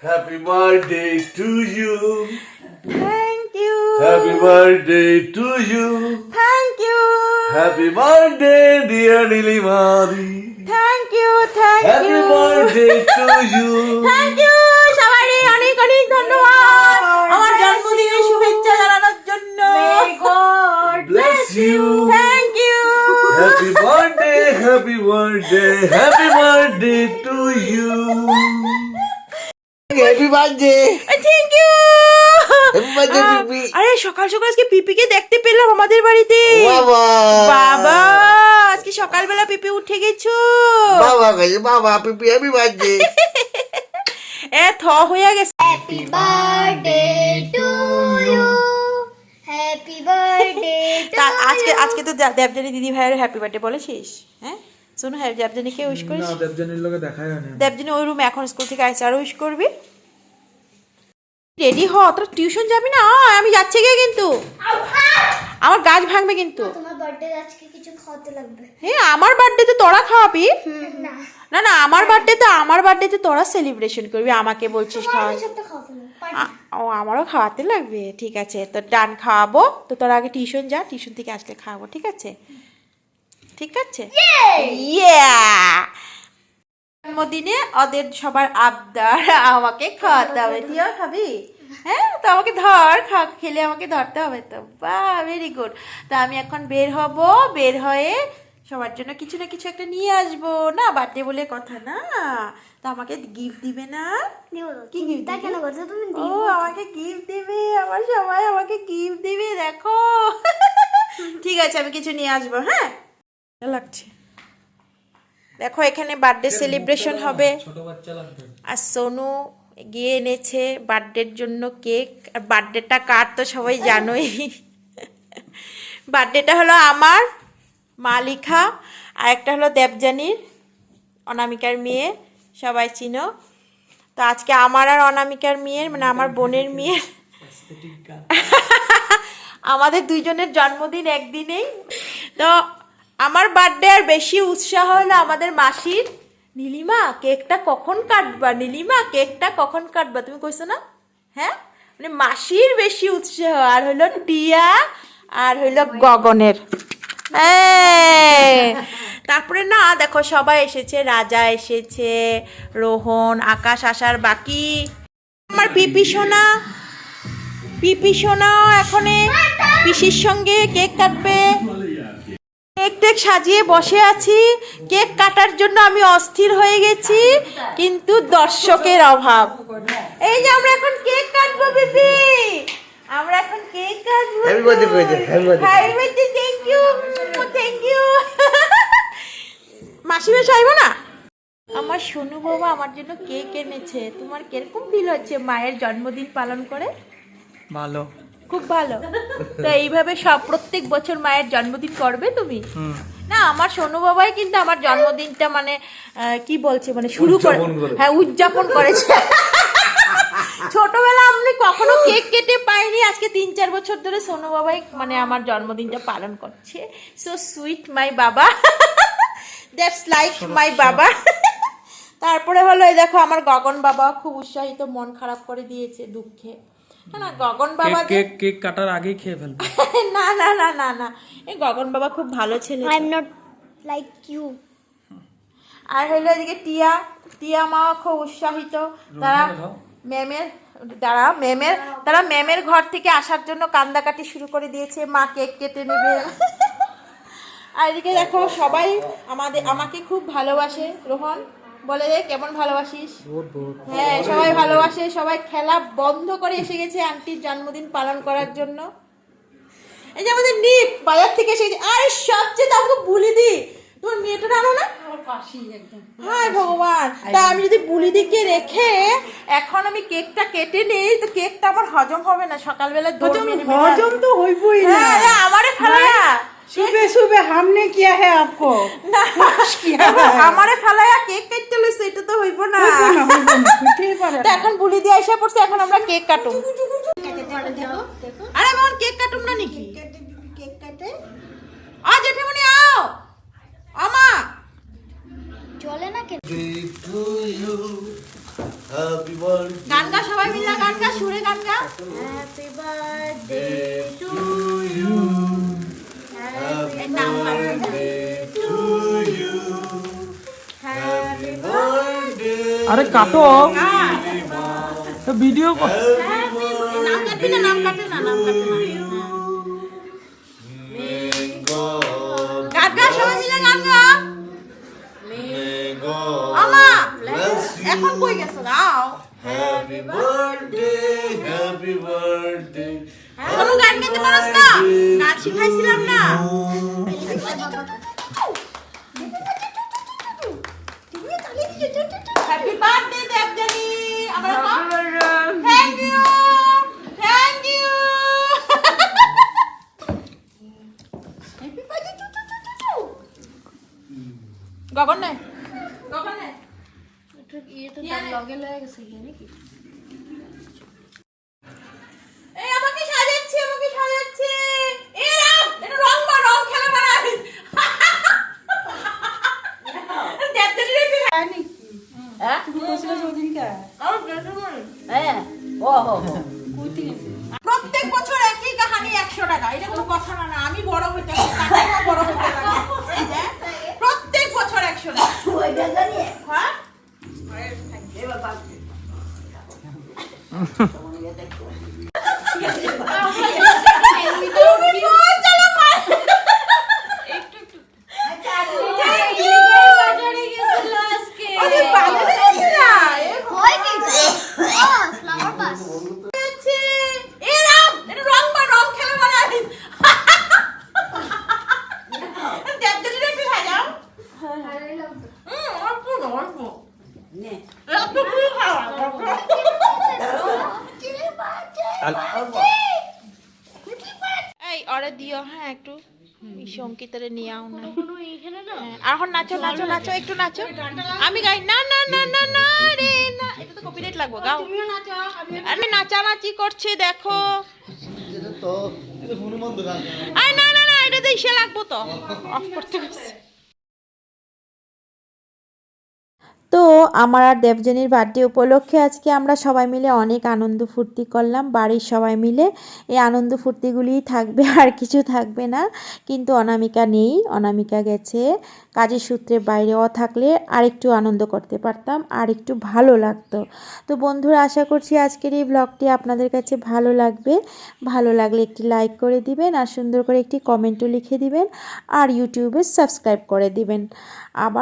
Happy birthday to you. Thank you. Happy birthday to you. Thank you. Happy birthday, dear Nilimadi. Thank you. Thank Happy you. birthday to you. Thank you. Thank you. আরে সকাল সকাল আজকে পিপিকে দেখতে পেলাম আমাদের বাড়িতে। বাবা। বাবা আজকে সকালবেলা পিপি উঠে গেছো। বাবা গেছে বাবা পিপি হ্যাপি বার্থডে এ থ হয়ে গেছে। To you. Happy birthday to তা আজকে আজকে তো দেবজানী দিদি ভাইয়ের হ্যাপি বার্থডে বলেছিস হ্যাঁ? শোনো হ্যাঁ দেবজানীকে উইশ করিস? না দেবজানির লোকে দেখাই হয়নি দেবজানী ওই রুমে এখন স্কুল থেকে আসছে আর উইশ করবি। রেডি হ তোরা টিউশন যাবি না? আয়, আমি যাচ্ছি গিয়ে কিন্তু। আমার গাছ ভাঙবে কিন্তু। তোমার বার্থডে আজকে কিছু খাওয়াতে লাগবে। হ্যাঁ আমার বার্থডে তো তোরা খাওয়াবি? না। না না আমার বার্থডে তো আমার বার্থডে তো তোরা সেলিব্রেশন করবি আমাকে বলছিস খাওয়া কিছু একটা খাওয়াতে লাগবে আ- ও আমারও খাওয়াতে লাগবে ঠিক আছে। তো ডান খাওয়াবো। তো তোর আগে টিউশন যা টিউশন থেকে আসলে খাওয়াবো ঠিক আছে? ঠিক আছে? ইয়া জন্মদিনে ওদের সবার আবদার আমাকে খাওয়াতে হবে। তুইও খাবি? হ্যাঁ তো আমাকে ধর খা খেলে আমাকে ধরতে হবে তো। বা ভেরি গুড তা আমি এখন বের হব বের হয়ে সবার জন্য কিছু না কিছু একটা নিয়ে আসব। না বার্থডে বলে কথা না। তো আমাকে গিফট দিবে না? কি দিবে? কেন করছ? তুমি ও আমাকে গিফট দিবে আমার সবাই আমাকে গিফট দিবে দেখো। ঠিক আছে আমি কিছু নিয়ে আসব হ্যাঁ? ভালো লাগছে। দেখো এখানে বার্থডে সেলিব্রেশন হবে। আর সোনু গিয়ে এনেছে বার্থডের জন্য কেক আর বার্থডেটা কার তো সবাই জানোই। বার্থডেটা হলো আমার মালিকা আর একটা হলো দেবজানির অনামিকার মেয়ে সবাই চিনো। তো আজকে আমার আর অনামিকার মেয়ের মানে আমার বোনের মেয়ের আমাদের দুইজনের জন্মদিন একদিনেই। তো আমার বার্থডে আর বেশি উৎসাহ হলো আমাদের মাসির? নীলিমা, কেকটা কখন কাটবা? নীলিমা, কেকটা কখন কাটবা? তুমি কইছো না? হ্যাঁ? মানে মাসির বেশি উৎসাহ, আর হলো টিয়া, আর হইল গগনের। তারপরে না, দেখো সবাই এসেছে, রাজা এসেছে, রোহন, আকাশ আসার বাকি। আমার পিপি সোনা, পিপি সোনাও এখনে পিসির সঙ্গে কেক কাটবে। কেক টেক সাজিয়ে বসে আছি। কেক কাটার জন্য আমি অস্থির হয়ে গেছি কিন্তু দর্শকের অভাব। এই যে আমরা এখন কেক কাটবো পিপি আমরা এখন কেক কাটবো. Happy birthday thank you thank you মাসি বেশ আইবো না? আমার সোনু বাবা আমার জন্য কেক এনেছে। তোমার কীরকম ফিল হচ্ছে মায়ের জন্মদিন পালন করে? ভালো। খুব ভালো। তো এইভাবে সব প্রত্যেক বছর মায়ের জন্মদিন করবে তুমি? না আমার সোনু বাবাই কিন্তু আমার জন্মদিনটা মানে কি বলছে মানে শুরু করে। হ্যাঁ উদযাপন করেছে। ছোটবেলা আমি কখনো কেক কেটে পাইনি। আজকে তিন চার বছর ধরে সোনু বাবাই মানে আমার জন্মদিনটা পালন করছে। সো সুইট মাই বাবা। দ্যাটস লাইক মাই বাবা। তারপরে হলো এই দেখো আমার গগন বাবা খুব উৎসাহিত মন খারাপ করে দিয়েছে দুঃখে। না না গগন বাবা কেক কেক কাটার আগেই খেয়ে ফেলবে। না না না না না। এই গগন বাবা খুব ভালো ছেলে I am not like you আর হইল এদিকে টিয়া টিয়া মাও খুব উৎসাহিত। তারা। ম্যামের তারা ম্যামের তারা ম্যামের ঘর থেকে আসার জন্য কান্দাকাটি শুরু করে দিয়েছে। মা কেক কেটে নেবে। আর এদিকে দেখো সবাই আমাদের আমাকে খুব ভালোবাসে রোহন। বলে রে কেমন ভালোবাসিস? হ্যাঁ সবাই ভালোবাসে সবাই খেলা বন্ধ করে এসে গেছে আন্টির জন্মদিন পালন করার জন্য। এই যে আমাদের নিপ বাজার থেকে এসে গেছে। আরে সবচেয়ে তাকে বুলি দি। তোর মেয়েটা জানো না? হায় ভগবান। তা আমি যদি বুলি দিকে রেখে এখন আমি কেকটা কেটে নেই তো কেকটা আমার হজম হবে না। সকালবেলা হজম তো হইবই না। হ্যাঁ, হ্যাঁ, আমারে ফেলা सुबह सुबह हमने किया है आपको না किया है আমারে ফেলায়া কেক কাটতে লইছে এটা তো হইব না कुछ पारे তো এখন বুলি দিয়ে এসে পড়ছে এখন আমরা কেক কাটুম আরে মোহন কেক কাটুম না নাকি কেক কাটে আ জেঠামনি আও আমা চলে না কেন To you. Happy birthday গান গা সবাই মিলে গান গা সুরে গান গা হ্যাপি বার্থডে টু God আমা bless you. এখন কই গেছো গাও Happy birthday, happy birthday. শোনো গান গাইতে পারছ না গান শিখাইছিলাম না হ্যাপি বার্থডে দেবজানি আমরা thank you thank you happy birthday Gagan নে গগন নে এই কোনো কথা না আমি বড় হইতে হবে, কাকিমা বড় হইতে লাগে হ্যাঁ? প্রত্যেক বছর একশো টাকা হ্যাঁ তুমি কোন চালা মা? আরে বাজারে গেছি না, এ হয় কি ফ্লাওয়ার বাস হচ্ছে, এ রাম, এটা রং মা, রং খেলা বানাই। দেবদাসীরা একটু সাজাও। হুম, অল্প না, অল্প। এতটুকুই খাওয়া, অল্প। এই অরে দিও হ্যাঁ একটু সংকিতরে নিয়ে আও না। হ্যাঁ, আর এখন নাচো নাচো নাচো একটু নাচো। আমি গাই না না না না না রে না। এটা তো কপিরাইট লাগবে গাও। আমি নাচানাচি করছি দেখো। আই না না না এটা তো ইসে লাগবো তো। অফ করতে গেছে। তো আমার আর দেবজানির বার্থডে উপলক্ষে আজকে আমরা সবাই মিলে অনেক আনন্দ ফুর্তি করলাম, বাড়ির সবাই মিলে। এই আনন্দ ফুর্তিগুলিই থাকবে, আর কিছু থাকবে না। কিন্তু অনামিকা নেই, অনামিকা গেছে। কাজের সূত্রে বাইরে ও থাকলে আর একটু আনন্দ করতে পারতাম আর একটু ভালো লাগতো। তো বন্ধুরা, আশা করছি আজকের এই ব্লগটি আপনাদের কাছে ভালো লাগবে। ভালো লাগলে একটি লাইক করে দিবেন, আর সুন্দর করে একটি কমেন্টও লিখে দিবেন, আর ইউটিউবে সাবস্ক্রাইব করে দিবেন। আবার